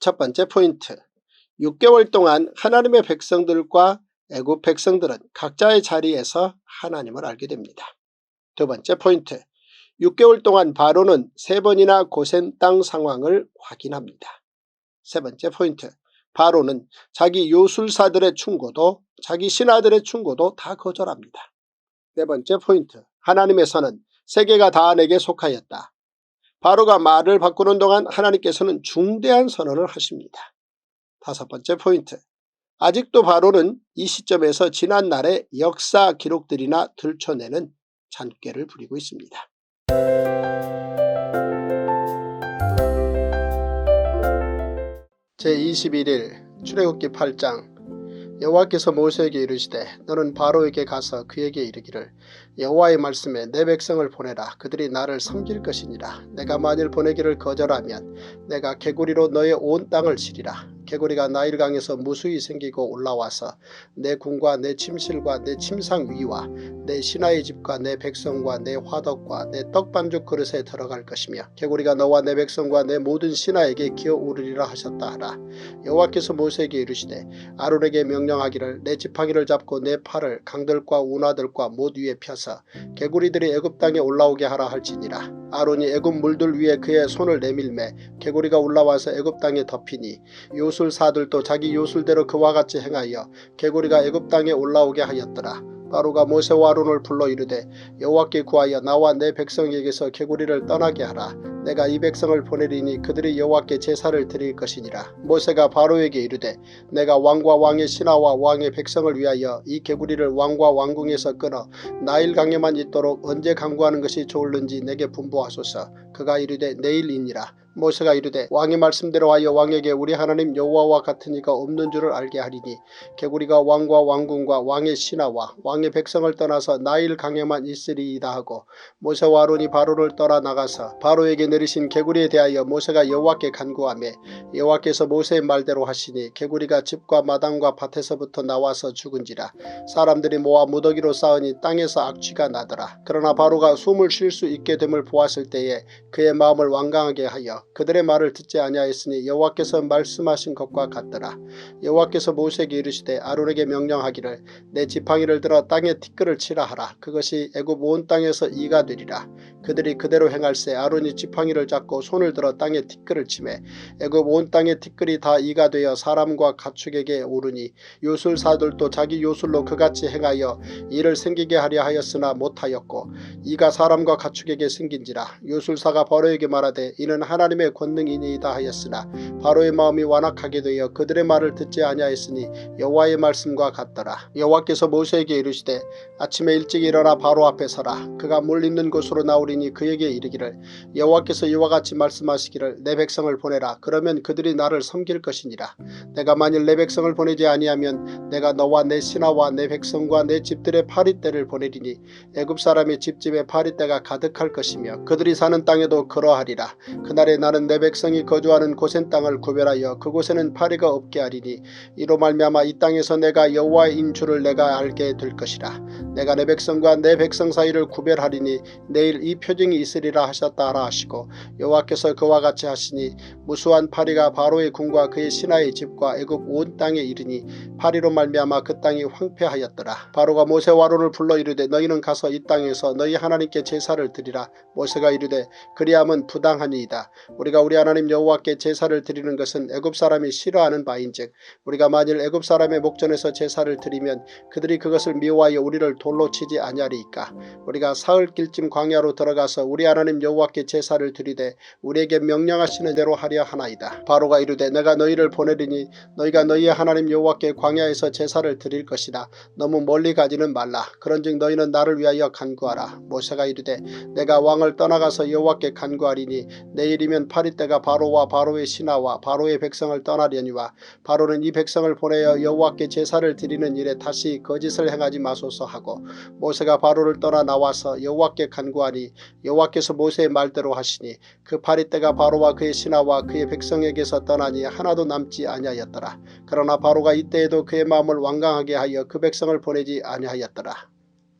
첫 번째 포인트 6개월 동안 하나님의 백성들과 애굽 백성들은 각자의 자리에서 하나님을 알게 됩니다. 두 번째 포인트 6개월 동안 바로는 세 번이나 고센 땅 상황을 확인합니다. 세 번째 포인트 바로는 자기 요술사들의 충고도 자기 신하들의 충고도 다 거절합니다. 네 번째 포인트 하나님의 선은 세계가 다 내게 속하였다. 바로가 말을 바꾸는 동안 하나님께서는 중대한 선언을 하십니다. 다섯 번째 포인트 아직도 바로는 이 시점에서 지난 날의 역사 기록들이나 들춰내는 잔꾀를 부리고 있습니다. 제21일 출애굽기 8장 여호와께서 모세에게 이르시되 너는 바로에게 가서 그에게 이르기를 여호와의 말씀에 내 백성을 보내라. 그들이 나를 섬길 것이니라. 내가 만일 보내기를 거절하면 내가 개구리로 너의 온 땅을 치리라 개구리가 나일강에서 무수히 생기고 올라와서 내 궁과 내 침실과 내 침상 위와 내 신하의 집과 내 백성과 내 화덕과 내 떡반죽 그릇에 들어갈 것이며 개구리가 너와 내 백성과 내 모든 신하에게 기어오르리라 하셨다 하라. 여호와께서 모세에게 이르시되 아론에게 명령하기를 내 지팡이를 잡고 내 팔을 강들과 운하들과 못 위에 펴서 개구리들이 애굽 땅에 올라오게 하라 할지니라. 아론이 애굽 물들 위에 그의 손을 내밀매 개구리가 올라와서 애굽 땅에 덮이니 요 술사들도 자기 요술대로 그와 같이 행하여 개구리가 애굽 땅에 올라오게 하였더라. 바로가 모세와 아론을 불러 이르되 여호와께 구하여 나와 내 백성에게서 개구리를 떠나게 하라. 내가 이 백성을 보내리니 그들이 여호와께 제사를 드릴 것이니라. 모세가 바로에게 이르되 내가 왕과 왕의 신하와 왕의 백성을 위하여 이 개구리를 왕과 왕궁에서 끊어 나일 강에만 있도록 언제 강구하는 것이 좋을는지 내게 분부하소서. 그가 이르되 내일이니라. 모세가 이르되 왕의 말씀대로 하여 왕에게 우리 하나님 여호와와 같은 이가 없는 줄을 알게 하리니 개구리가 왕과 왕궁과 왕의 신하와 왕의 백성을 떠나서 나일 강에만 있으리이다 하고 모세와 아론이 바로를 떠나 나가서 바로에게 내리신 개구리에 대하여 모세가 여호와께 간구하며 여호와께서 모세의 말대로 하시니 개구리가 집과 마당과 밭에서부터 나와서 죽은지라 사람들이 모아 무더기로 쌓으니 땅에서 악취가 나더라. 그러나 바로가 숨을 쉴 수 있게 됨을 보았을 때에 그의 마음을 완강하게 하여 그들의 말을 듣지 아니하였으니 여호와께서 말씀하신 것과 같더라. 여호와께서 모세에게 이르시되 아론에게 명령하기를 내 지팡이를 들어 땅에 티끌을 치라 하라. 그것이 애굽 온 땅에서 이가 되리라. 그들이 그대로 행할세 아론이 지팡이를 잡고 손을 들어 땅에 티끌을 치매 애굽 온 땅에 티끌이 다 이가 되어 사람과 가축에게 오르니 요술사들도 자기 요술로 그같이 행하여 이를 생기게 하려 하였으나 못하였고 이가 사람과 가축에게 생긴지라 요술사가 바로에게 말하되 이는 하나님 의 권능이니이다 하였으나 바로의 마음이 완악하게 되어 그들의 말을 듣지 아니하였으니 여호와의 말씀과 같더라. 여호와께서 모세에게 이르시되 아침에 일찍 일어나 바로 앞에 서라. 그가 물 있는 곳으로 나오리니 그에게 이르기를 여호와께서 이와 같이 말씀하시기를 내 백성을 보내라. 그러면 그들이 나를 섬길 것이니라. 내가 만일 내 백성을 보내지 아니하면 내가 너와 내 신하와 내 백성과 내 집들의 파리떼를 보내리니 애굽 사람의 집집에 파리떼가 가득할 것이며 그들이 사는 땅에도 그러하리라. 그날에 나는 내 백성이 거주하는 고센 땅을 구별하여 그곳에는 파리가 없게 하리니 이로 말미암아 이 땅에서 내가 여호와인 줄을 내가 알게 될 것이라. 내가 내 백성과 내 백성 사이를 구별하리니 내일 이 표징이 있으리라 하셨다 하라 하시고 여호와께서 그와 같이 하시니 무수한 파리가 바로의 궁과 그의 신하의 집과 애굽 온 땅에 이르니 파리로 말미암아 그 땅이 황폐하였더라. 바로가 모세와 아론을 불러 이르되 너희는 가서 이 땅에서 너희 하나님께 제사를 드리라. 모세가 이르되 그리함은 부당하니이다 우리가 우리 하나님 여호와께 제사를 드리는 것은 애굽 사람이 싫어하는 바인즉 우리가 만일 애굽 사람의 목전에서 제사를 드리면 그들이 그것을 미워하여 우리를 돌로 치지 아니하리이까 우리가 사흘길쯤 광야로 들어가서 우리 하나님 여호와께 제사를 드리되 우리에게 명령하시는 대로 하려 하나이다. 바로가 이르되 내가 너희를 보내리니 너희가 너희의 하나님 여호와께 광야에서 제사를 드릴 것이다. 너무 멀리 가지는 말라. 그런즉 너희는 나를 위하여 간구하라. 모세가 이르되 내가 왕을 떠나가서 여호와께 간구하리니 내일이면 파리떼가 바로와 바로의 신하와 바로의 백성을 떠나려니와 바로는 이 백성을 보내어 여호와께 제사를 드리는 일에 다시 거짓을 행하지 마소서 하고 모세가 바로를 떠나 나와서 여호와께 간구하니 여호와께서 모세의 말대로 하시니 그 파리떼가 바로와 그의 신하와 그의 백성에게서 떠나니 하나도 남지 아니하였더라. 그러나 바로가 이때에도 그의 마음을 완강하게 하여 그 백성을 보내지 아니하였더라.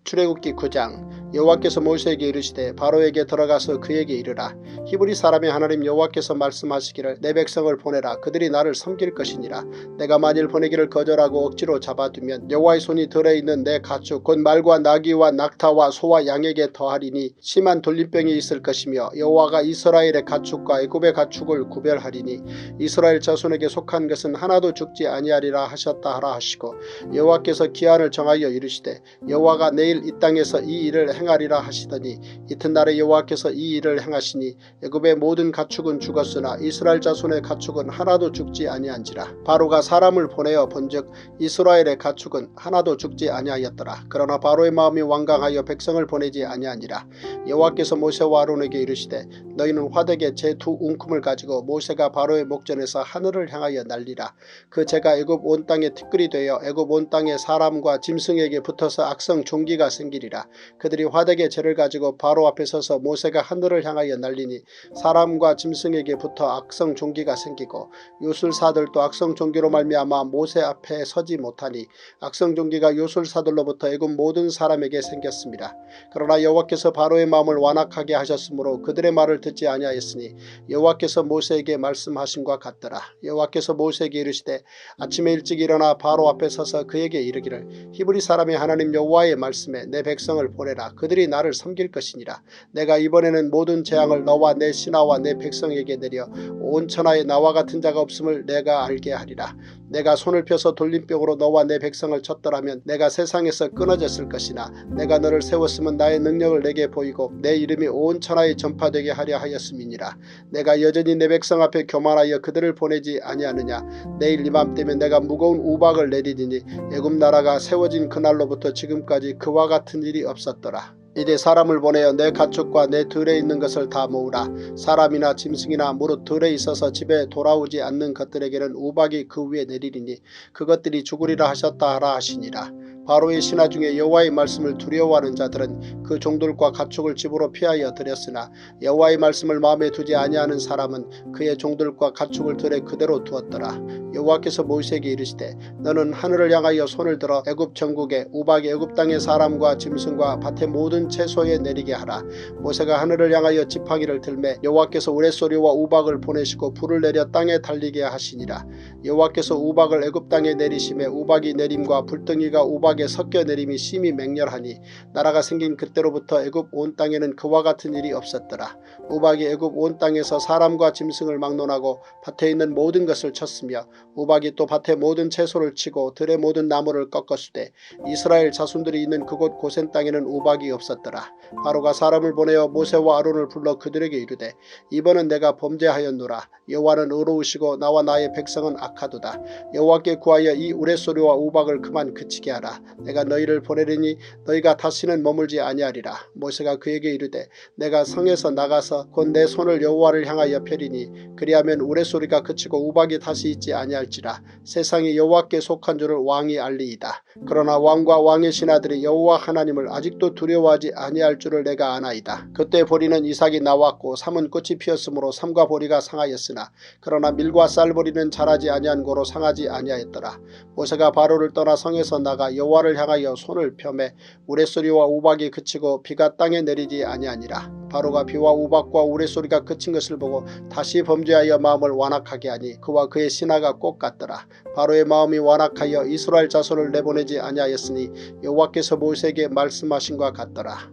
출애굽기 9장 여호와께서 모세에게 이르시되 바로에게 들어가서 그에게 이르라. 히브리 사람의 하나님 여호와께서 말씀하시기를 내 백성을 보내라. 그들이 나를 섬길 것이니라. 내가 만일 보내기를 거절하고 억지로 잡아두면 여호와의 손이 들어 있는 내 가축 곧 말과 나귀와 낙타와 소와 양에게 더하리니 심한 돌림병이 있을 것이며 여호와가 이스라엘의 가축과 애굽의 가축을 구별하리니 이스라엘 자손에게 속한 것은 하나도 죽지 아니하리라 하셨다 하라 하시고 여호와께서 기한을 정하여 이르시되 여호와가 내일 이 땅에서 이 일을 행하리라 하시더니 이튿날에 여호와께서 이 일을 행하시니 애굽의 모든 가축은 죽었으나 이스라엘 자손의 가축은 하나도 죽지 아니한지라. 바로가 사람을 보내어 본즉 이스라엘의 가축은 하나도 죽지 아니하였더라. 그러나 바로의 마음이 완강하여 백성을 보내지 아니하니라. 여호와께서 모세와 아론에게 이르시되 너희는 화덕에 제 두 웅큼을 가지고 모세가 바로의 목전에서 하늘을 향하여 날리라. 그 제가 애굽 온 땅에 티끌이 되어 애굽 온 땅의 사람과 짐승에게 붙어서 악성 종기가 생기리라 그들이 화덕의 재를 가지고 바로 앞에 서서 모세가 하늘을 향하여 날리니 사람과 짐승에게 붙어 악성 종기가 생기고 요술사들도 악성 종기로 말미암아 모세 앞에 서지 못하니 악성 종기가 요술사들로부터 애굽 모든 사람에게 생겼습니다. 그러나 여호와께서 바로의 마음을 완악하게 하셨으므로 그들의 말을 듣지 아니하였으니 여호와께서 모세에게 말씀하신과 같더라. 여호와께서 모세에게 이르시되 아침에 일찍 일어나 바로 앞에 서서 그에게 이르기를 히브리 사람의 하나님 여호와의 말씀 에 내 백성을 보내라. 그들이 나를 섬길 것이니라. 내가 이번에는 모든 재앙을 너와 내 신하와 내 백성에게 내려 온 천하에 나와 같은 자가 없음을 내가 알게 하리라. 내가 손을 펴서 돌림병으로 너와 내 백성을 쳤더라면 내가 세상에서 끊어졌을 것이나 내가 너를 세웠으면 나의 능력을 내게 보이고 내 이름이 온 천하에 전파되게 하려 하였음이니라. 내가 여전히 내 백성 앞에 교만하여 그들을 보내지 아니하느냐. 내일 이맘때면 내가 무거운 우박을 내리리니 애굽 나라가 세워진 그날로부터 지금까지 그와 같은 일이 없었더라. 이제 사람을 보내어 내 가축과 내 들에 있는 것을 다 모으라. 사람이나 짐승이나 무릇 들에 있어서 집에 돌아오지 않는 것들에게는 우박이 그 위에 내리리니 그것들이 죽으리라 하셨다 하라 하시니라. 바로의 신하 중에 여호와의 말씀을 두려워하는 자들은 그 종들과 가축을 집으로 피하여 들였으나 여호와의 말씀을 마음에 두지 아니하는 사람은 그의 종들과 가축을 들에 그대로 두었더라. 여호와께서 모세에게 이르시되 너는 하늘을 향하여 손을 들어 애굽 전국에 우박이 애굽 땅의 사람과 짐승과 밭의 모든 채소에 내리게 하라. 모세가 하늘을 향하여 지팡이를 들매 여호와께서 우레소리와 우박을 보내시고 불을 내려 땅에 달리게 하시니라. 여호와께서 우박을 애굽 땅에 내리심에 우박이 내림과 불덩이가 우박에 섞여 내림이 심히 맹렬하니 나라가 생긴 그때로부터 애굽 온 땅에는 그와 같은 일이 없었더라. 우박이 애굽 온 땅에서 사람과 짐승을 막론하고 밭에 있는 모든 것을 쳤으며 우박이 또 밭의 모든 채소를 치고 들의 모든 나무를 꺾었으되 이스라엘 자손들이 있는 그곳 고센 땅에는 우박이 없었더라. 바로가 사람을 보내어 모세와 아론을 불러 그들에게 이르되 이번은 내가 범죄하였노라. 여호와는 의로우시고 나와 나의 백성은 악하도다. 여호와께 구하여 이 우레소리와 우박을 그만 그치게 하라. 내가 너희를 보내리니 너희가 다시는 머물지 아니하리라. 모세가 그에게 이르되 내가 성에서 나가서 곧 내 손을 여호와를 향하여 펴리니 그리하면 우레소리가 그치고 우박이 다시 있지 아니할지라. 세상이 여호와께 속한 줄을 왕이 알리이다. 그러나 왕과 왕의 신하들이 여호와 하나님을 아직도 두려워하지 아니할 줄을 내가 아나이다. 그때 보리는 이삭이 나왔고 삼은 꽃이 피었으므로 삼과 보리가 상하였으나 그러나 밀과 쌀보리는 자라지 아니한 고로 상하지 아니하였더라. 모세가 바로를 떠나 성에서 나가 여호와 를 향하여 손을 펴매 우레소리와 우박이 그치고 비가 땅에 내리지 아니하니라. 바로가 비와 우박과 우레소리가 그친 것을 보고 다시 범죄하여 마음을 완악하게 하니 그와 그의 신하가 꼭 같더라. 바로의 마음이 완악하여 이스라엘 자손을 내보내지 아니하였으니 여호와께서 모세에게 말씀하신 것 같더라.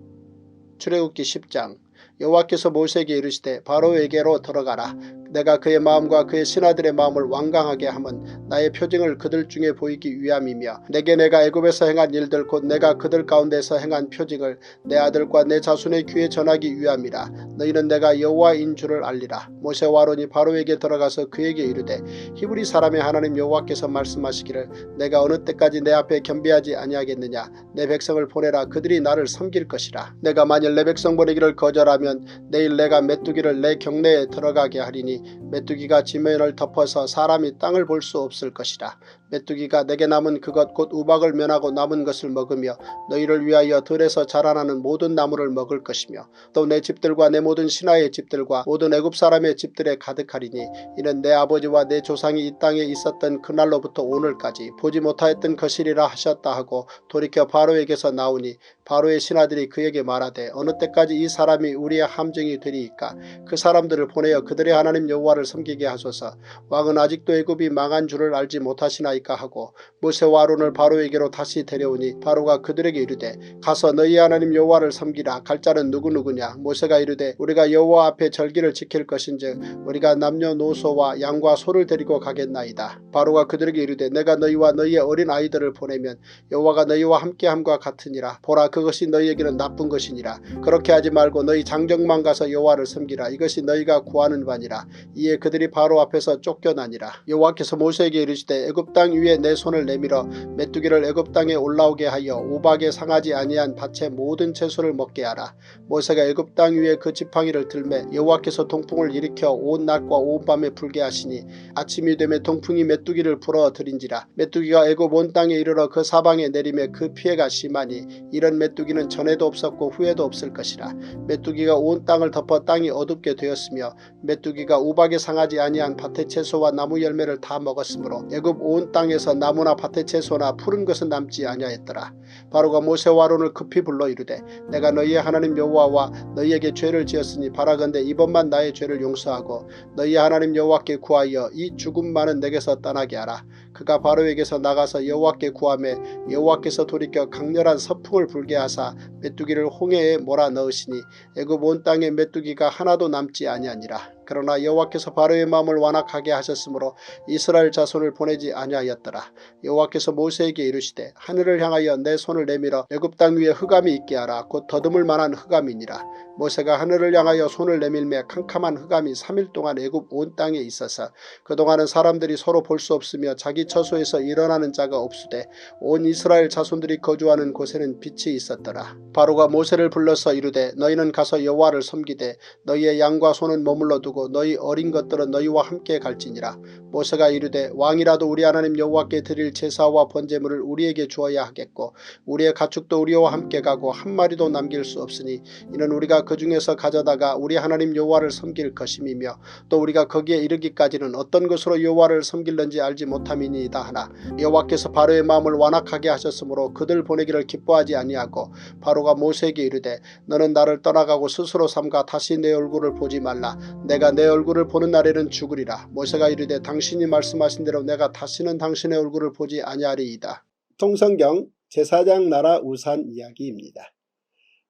출애굽기 10장 여호와께서 모세에게 이르시되 바로에게로 들어가라. 내가 그의 마음과 그의 신하들의 마음을 완강하게 함은 나의 표징을 그들 중에 보이기 위함이며 내게 내가 애굽에서 행한 일들 곧 내가 그들 가운데서 행한 표징을 내 아들과 내 자손의 귀에 전하기 위함이라. 너희는 내가 여호와인 줄을 알리라. 모세와 아론이 바로에게 들어가서 그에게 이르되 히브리 사람의 하나님 여호와께서 말씀하시기를 내가 어느 때까지 내 앞에 겸비하지 아니하겠느냐 내 백성을 보내라 그들이 나를 섬길 것이라. 내가 만일 내 백성 보내기를 거절하면 내일 내가 메뚜기를 내 경내에 들어가게 하리니 메뚜기가 지면을 덮어서 사람이 땅을 볼 수 없을 것이라. 메뚜기가 내게 남은 그것 곧 우박을 면하고 남은 것을 먹으며 너희를 위하여 들에서 자라나는 모든 나무를 먹을 것이며 또 내 집들과 내 모든 신하의 집들과 모든 애굽 사람의 집들에 가득하리니 이는 내 아버지와 내 조상이 이 땅에 있었던 그날로부터 오늘까지 보지 못하였던 것이리라 하셨다 하고 돌이켜 바로에게서 나오니 바로의 신하들이 그에게 말하되 어느 때까지 이 사람이 우리의 함정이 되리이까? 그 사람들을 보내어 그들의 하나님 여호와를 섬기게 하소서. 왕은 아직도 애굽이 망한 줄을 알지 못하시나 이까 하고 모세와 아론을 바로에게로 다시 데려오니 바로가 그들에게 이르되 가서 너희 하나님 여호와를 섬기라. 갈 자는 누구누구냐? 모세가 이르되 우리가 여호와 앞에 절기를 지킬 것인즉 우리가 남녀노소와 양과 소를 데리고 가겠나이다. 바로가 그들에게 이르되 내가 너희와 너희의 어린 아이들을 보내면 여호와가 너희와 함께함과 같으니라. 보라 그것이 너희에게는 나쁜 것이니라. 그렇게 하지 말고 너희 장정만 가서 여호와를 섬기라. 이것이 너희가 구하는 바니라. 이에 그들이 바로 앞에서 쫓겨나니라. 여호와께서 모세에게 이르시되 애굽 땅 위에 내 손을 내밀어 메뚜기를 애굽 땅에 올라오게 하여 우박에 상하지 아니한 밭의 모든 채소를 먹게 하라. 모세가 애굽 땅 위에 그 지팡이를 들매 여호와께서 동풍을 일으켜 온 낮과 온 밤에 불게 하시니 아침이 되매 동풍이 메뚜기를 불어 들인지라. 메뚜기가 애굽 온 땅에 이르러 그 사방에 내리매 그 피해가 심하니 이런 메뚜기는 전에도 없었고 후에도 없을 것이라. 메뚜기가 온 땅을 덮어 땅이 어둡게 되었으며 메뚜기가 우박에 상하지 아니한 밭의 채소와 나무 열매를 다 먹었으므로 애굽 온 땅에서 나무나 밭의 채소나 푸른 것은 남지 아니하였더라. 바로가 모세와 아론을 급히 불러 이르되 내가 너희의 하나님 여호와와 너희에게 죄를 지었으니 바라건대 이번만 나의 죄를 용서하고 너희 하나님 여호와께 구하여 이 죽음 많은 내게서 떠나게 하라. 그가 바로에게서 나가서 여호와께 구하매 여호와께서 돌이켜 강렬한 서풍을 불게 하사 메뚜기를 홍해에 몰아 넣으시니 애굽 온 땅에 메뚜기가 하나도 남지 아니하니라 그러나 여호와께서 바로의 마음을 완악하게 하셨으므로 이스라엘 자손을 보내지 아니하였더라. 여호와께서 모세에게 이르시되 하늘을 향하여 내 손을 내밀어 애굽 땅 위에 흑암이 있게 하라. 곧 더듬을 만한 흑암이니라. 모세가 하늘을 향하여 손을 내밀매 캄캄한 흑암이 3일 동안 애굽 온 땅에 있어서 그동안은 사람들이 서로 볼 수 없으며 자기 처소에서 일어나는 자가 없으되 온 이스라엘 자손들이 거주하는 곳에는 빛이 있었더라. 바로가 모세를 불러서 이르되 너희는 가서 여호와를 섬기되 너희의 양과 소는 머물러 두고 너희 어린 것들은 너희와 함께 갈지니라. 모세가 이르되 왕이라도 우리 하나님 여호와께 드릴 제사와 번제물을 우리에게 주어야 하겠고 우리의 가축도 우리와 함께 가고 한 마리도 남길 수 없으니 이는 우리가 그 중에서 가져다가 우리 하나님 여호와를 섬길 것임이며 또 우리가 거기에 이르기까지는 어떤 것으로 여호와를 섬길는지 알지 못함이니이다 하나 여호와께서 바로의 마음을 완악하게 하셨으므로 그들 보내기를 기뻐하지 아니하고 바로가 모세에게 이르되 너는 나를 떠나가고 스스로 삼가 다시 내 얼굴을 보지 말라. 내가 내 얼굴을 보는 날에는 죽으리라 모세가 이르되 당신이 말씀하신 대로 내가 다시는 당신의 얼굴을 보지 아니하리이다 통성경 제사장 나라 우산 이야기입니다.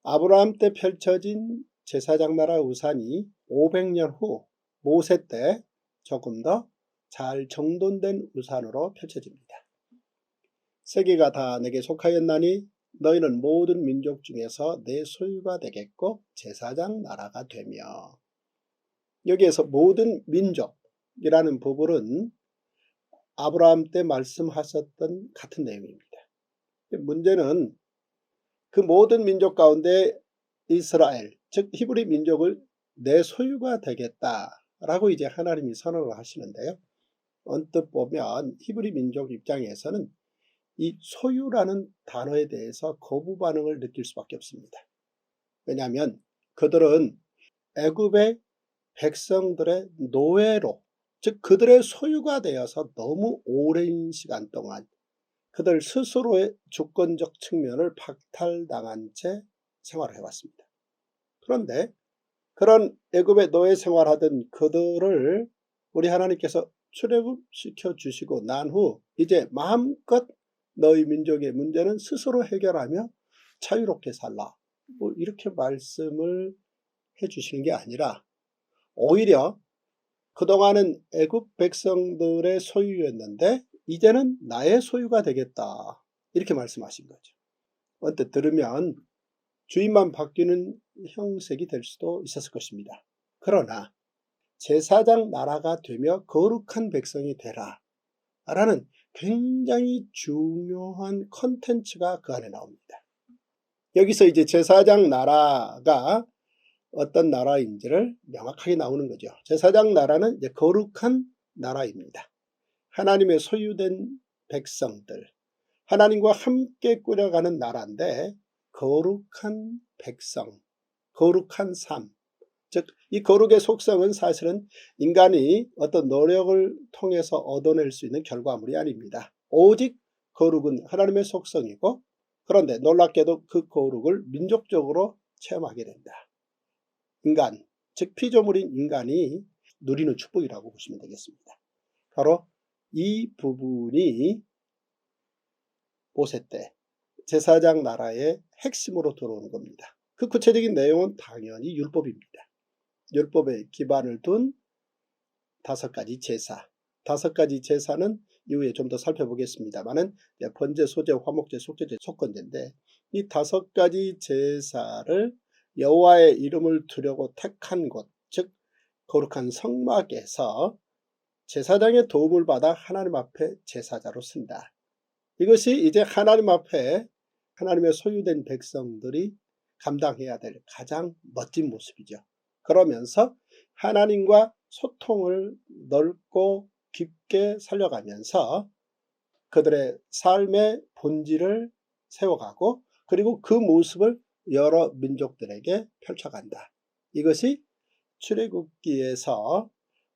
아브라함 때 펼쳐진 제사장 나라 우산이 500년 후 모세 때 조금 더 잘 정돈된 우산으로 펼쳐집니다. 세계가 다 내게 속하였나니 너희는 모든 민족 중에서 내 소유가 되겠고 제사장 나라가 되며 여기에서 모든 민족이라는 부분은 아브라함 때 말씀하셨던 같은 내용입니다. 문제는 그 모든 민족 가운데 이스라엘, 즉 히브리 민족을 내 소유가 되겠다라고 이제 하나님이 선언을 하시는데요. 언뜻 보면 히브리 민족 입장에서는 이 소유라는 단어에 대해서 거부 반응을 느낄 수밖에 없습니다. 왜냐하면 그들은 애굽의 백성들의 노예로 즉 그들의 소유가 되어서 너무 오랜 시간 동안 그들 스스로의 주권적 측면을 박탈당한 채 생활을 해왔습니다. 그런데 그런 애굽의 노예 생활하던 그들을 우리 하나님께서 출애굽시켜 주시고 난 후 이제 마음껏 너희 민족의 문제는 스스로 해결하며 자유롭게 살라. 뭐 이렇게 말씀을 해 주시는 게 아니라 오히려 그동안은 애굽 백성들의 소유였는데 이제는 나의 소유가 되겠다. 이렇게 말씀하신 거죠. 언뜻 들으면 주인만 바뀌는 형색이 될 수도 있었을 것입니다. 그러나 제사장 나라가 되며 거룩한 백성이 되라. 라는 굉장히 중요한 컨텐츠가 그 안에 나옵니다. 여기서 이제 제사장 나라가 어떤 나라인지를 명확하게 나오는 거죠. 제사장 나라는 이제 거룩한 나라입니다. 하나님의 소유된 백성들, 하나님과 함께 꾸려가는 나라인데 거룩한 백성, 거룩한 삶. 즉, 이 거룩의 속성은 사실은 인간이 어떤 노력을 통해서 얻어낼 수 있는 결과물이 아닙니다. 오직 거룩은 하나님의 속성이고 그런데 놀랍게도 그 거룩을 민족적으로 체험하게 된다. 인간, 즉 피조물인 인간이 누리는 축복이라고 보시면 되겠습니다. 바로 이 부분이 모세 때 제사장 나라의 핵심으로 들어오는 겁니다. 그 구체적인 내용은 당연히 율법입니다. 율법에 기반을 둔 다섯 가지 제사. 다섯 가지 제사는 이후에 좀 더 살펴보겠습니다만은 번제, 소제, 화목제, 속죄제, 속건제인데 이 다섯 가지 제사를 여호와의 이름을 두려고 택한 곳, 즉 거룩한 성막에서 제사장의 도움을 받아 하나님 앞에 제사자로 쓴다. 이것이 이제 하나님 앞에 하나님의 소유된 백성들이 감당해야 될 가장 멋진 모습이죠. 그러면서 하나님과 소통을 넓고 깊게 살려가면서 그들의 삶의 본질을 세워가고 그리고 그 모습을 여러 민족들에게 펼쳐간다. 이것이 출애굽기에서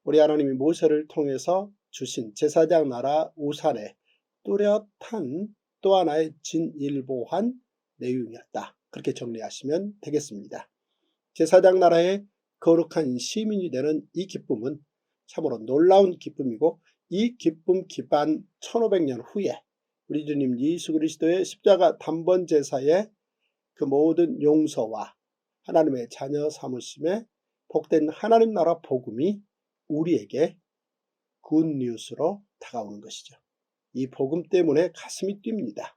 우리 하나님이 모세를 통해서 주신 제사장 나라 우산에 뚜렷한 또 하나의 진일보한 내용이었다. 그렇게 정리하시면 되겠습니다. 제사장 나라의 거룩한 시민이 되는 이 기쁨은 참으로 놀라운 기쁨이고 이 기쁨 기반 1500년 후에 우리 주님 예수 그리스도의 십자가 단번 제사의 그 모든 용서와 하나님의 자녀 삼으심에 복된 하나님 나라 복음이 우리에게 굿 뉴스로 다가오는 것이죠. 이 복음 때문에 가슴이 뜁니다.